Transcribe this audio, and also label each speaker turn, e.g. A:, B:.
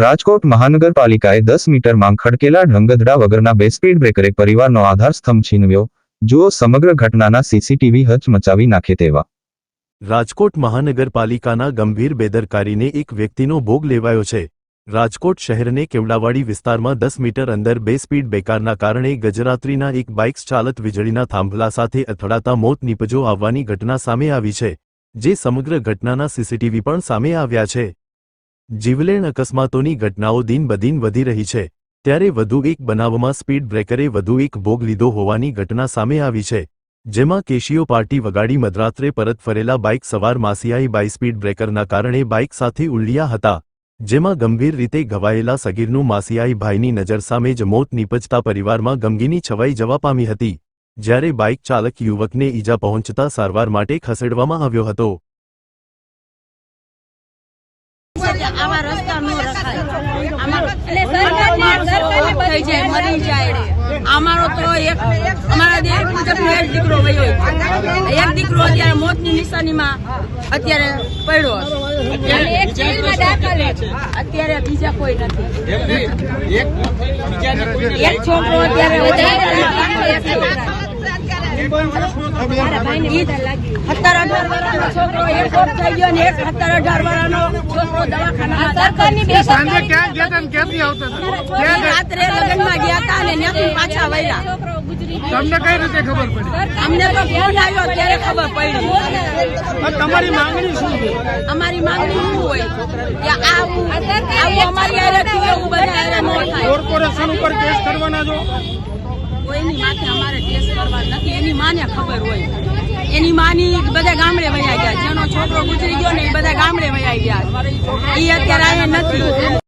A: રાજકોટ મહાનગરપાલિકાએ દસ મીટરમાં ખડકેલા ઢંગધડા વગરના બે સ્પીડ બ્રેકરે પરિવારનો આધાર સ્તંભ છીનવ્યો. જુઓ સમગ્ર ઘટનાના સીસીટીવી હચમચાવી નાખે તેવા.
B: રાજકોટ મહાનગરપાલિકાના ગંભીર બેદરકારીને એક વ્યક્તિનો ભોગ લેવાયો છે. રાજકોટ શહેરને કેવડાવાડી વિસ્તારમાં દસ મીટર અંદર બે સ્પીડ બેકારના કારણે ગજરાત્રીના એક બાઇક ચાલક વીજળીના થાંભલા સાથે અથડાતા મોત નીપજો આવવાની ઘટના સામે આવી છે. જે સમગ્ર ઘટનાના સીસીટીવી પણ સામે આવ્યા છે. જીવલેણ અકસ્માતોની ઘટનાઓ દિન બદિન વધી રહી છે, ત્યારે વધુ એક બનાવમાં સ્પીડ બ્રેકરે વધુ એક ભોગ લીધો હોવાની ઘટના સામે આવી છે, જેમાં કેશિયો પાર્ટી વગાડી મધરાત્રે પરત ફરેલા બાઇક સવાર માસિયાઈ બાઈ સ્પીડ બ્રેકરના કારણે બાઇક સાથે ઉલડ્યા હતા, જેમાં ગંભીર રીતે ઘવાયેલા સગીરનું માસિયાઈ ભાઈની નજર સામે જ મોત નીપજતા પરિવારમાં ગમગીની છવાઈ જવા પામી હતી, જ્યારે બાઇક ચાલક યુવકને ઈજા પહોંચતા સારવાર માટે ખસેડવામાં આવ્યો હતો.
C: આવા રસ્તા ન રખાય. આમાં થઈ જાય મરી જાય. અમારો તો એક અમારા દેશ મુજબનો એક દીકરો વયો એક દીકરો અત્યારે મોતની નિશાનીમાં અત્યારે પડ્યો અને એક જેલમાં દાખલ છે. અત્યારે બીજા કોઈ નથી. એક છોકરો અત્યારે સત્તર અઢાર વર્ષનો છોકરો એક થઈ ગયો ને એક સત્તર અઢાર વર્ષનો છોકરો દવાખાનામાં સરકારની
D: સાંજે ક્યાં ગયા હતા ને ક્યાંથી આવતા હતા? ક્યાં ગયા?
C: રાત્રે લગ્નમાં ગયા? હતા અને ત્યાંથી પાછા વળ્યા.
D: તમને કઈ રીતે ખબર પડી?
C: અમને તો ફોન આવ્યો ત્યારે ખબર પડી.
D: તમારી માંગણી શું છે?
C: અમારી માંગણી શું હોય? કે આવું આવું અમારી થયું એવું બધા
D: કોર્પોરેશન ઉપર કેસ કરવાના છો?
C: કોઈની માથે અમારે કેસ કરવા નથી, એની માને ખબર હોય. એની માની બધા ગામડે વયા ગયા. જેનો છોકરો ગુજરી ગયો ને એ બધા ગામડે વયા ગયા. એ અત્યારે અહીંયા નથી.